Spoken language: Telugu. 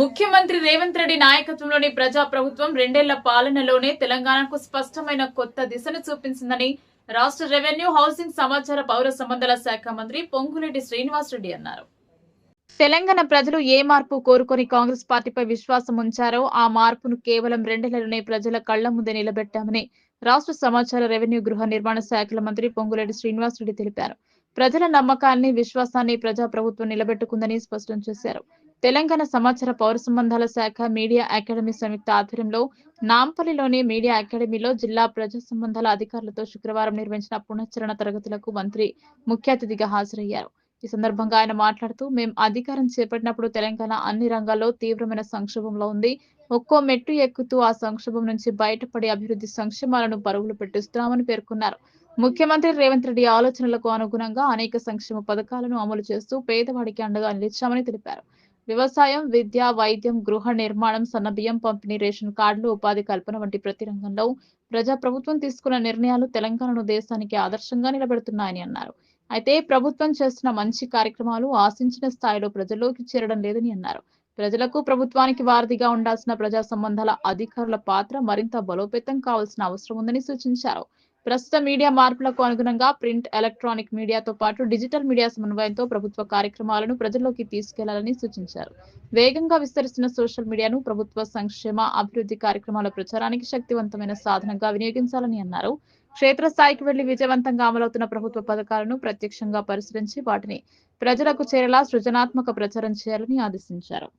ముఖ్యమంత్రి రేవంత్ రెడ్డి నాయకత్వంలోని ప్రజా ప్రభుత్వం రెండేళ్ళ పాలనలోనే తెలంగాణకు స్పష్టమైన కొత్త దిశను చూపించిందని రాష్ట్ర రెవెన్యూ హౌసింగ్ సమాచార పౌర సంబంధాల శాఖ మంత్రి పొంగులేటి శ్రీనివాసరెడ్డి అన్నారు. తెలంగాణ ప్రజలు ఏ మార్పు కోరుకొని కాంగ్రెస్ పార్టీపై విశ్వాసం ఉంచారో ఆ మార్పును కేవలం రెండేళ్ళలోనే ప్రజల కళ్ళ ముందే నిలబెట్టామని రాష్ట్ర సమాచార రెవెన్యూ గృహ నిర్మాణ శాఖల మంత్రి పొంగులేటి శ్రీనివాసరెడ్డి తెలిపారు. ప్రజల నమ్మకాన్ని విశ్వాసాన్ని ప్రజా ప్రభుత్వం నిలబెట్టుకుందని స్పష్టం చేశారు. తెలంగాణ సమాచార పౌర సంబంధాల శాఖ మీడియా అకాడమీ సంయుక్త ఆధ్వర్యంలో నాంపల్లిలోని మీడియా అకాడమీలో జిల్లా ప్రజా సంబంధాల అధికారులతో శుక్రవారం నిర్వహించిన పునశ్చరణ తరగతులకు మంత్రి ముఖ్య అతిథిగా హాజరయ్యారు. ఈ సందర్భంగా ఆయన మాట్లాడుతూ మేము అధికారం చేపట్టినప్పుడు తెలంగాణ అన్ని రంగాల్లో తీవ్రమైన సంక్షోభంలో ఉంది. ఒక్కో మెట్టు ఎక్కుతూ ఆ సంక్షోభం నుంచి బయటపడి అభివృద్ధి సంక్షేమాలను పరుగులు పెట్టిస్తున్నామని పేర్కొన్నారు. ముఖ్యమంత్రి రేవంత్ రెడ్డి ఆలోచనలకు అనుగుణంగా అనేక సంక్షేమ పథకాలను అమలు చేస్తూ పేదవాడికి అండగా నిలిచామని తెలిపారు. వ్యవసాయం విద్య వైద్యం గృహ నిర్మాణం సన్నబియ్యం పంపిణీ రేషన్ కార్డులు ఉపాధి కల్పన వంటి ప్రతి రంగంలో ప్రజా ప్రభుత్వం తీసుకున్న నిర్ణయాలు తెలంగాణను దేశానికి ఆదర్శంగా నిలబెడుతున్నాయని అన్నారు. అయితే ప్రభుత్వం చేస్తున్న మంచి కార్యక్రమాలు ఆశించిన స్థాయిలో ప్రజల్లోకి చేరడం లేదని అన్నారు. ప్రజలకు ప్రభుత్వానికి వారధిగా ఉండాల్సిన ప్రజా సంబంధాల అధికారుల పాత్ర మరింత బలోపేతం కావాల్సిన అవసరం ఉందని సూచించారు. ప్రస్తుత మీడియా మార్పులకు అనుగుణంగా ప్రింట్ ఎలక్ట్రానిక్ మీడియాతో పాటు డిజిటల్ మీడియా సమన్వయంతో ప్రభుత్వ కార్యక్రమాలను ప్రజల్లోకి తీసుకెళ్ళాలని సూచించారు. వేగంగా విస్తరిస్తున్న సోషల్ మీడియాను ప్రభుత్వ సంక్షేమ అభివృద్ధి కార్యక్రమాల ప్రచారానికి శక్తివంతమైన సాధనంగా వినియోగించాలని అన్నారు. క్షేత్రస్థాయికి వెళ్ళి విజయవంతంగా అమలవుతున్న ప్రభుత్వ పథకాలను ప్రత్యక్షంగా పరిశీలించి వాటిని ప్రజలకు చేరేలా సృజనాత్మక ప్రచారం చేయాలని ఆదేశించారు.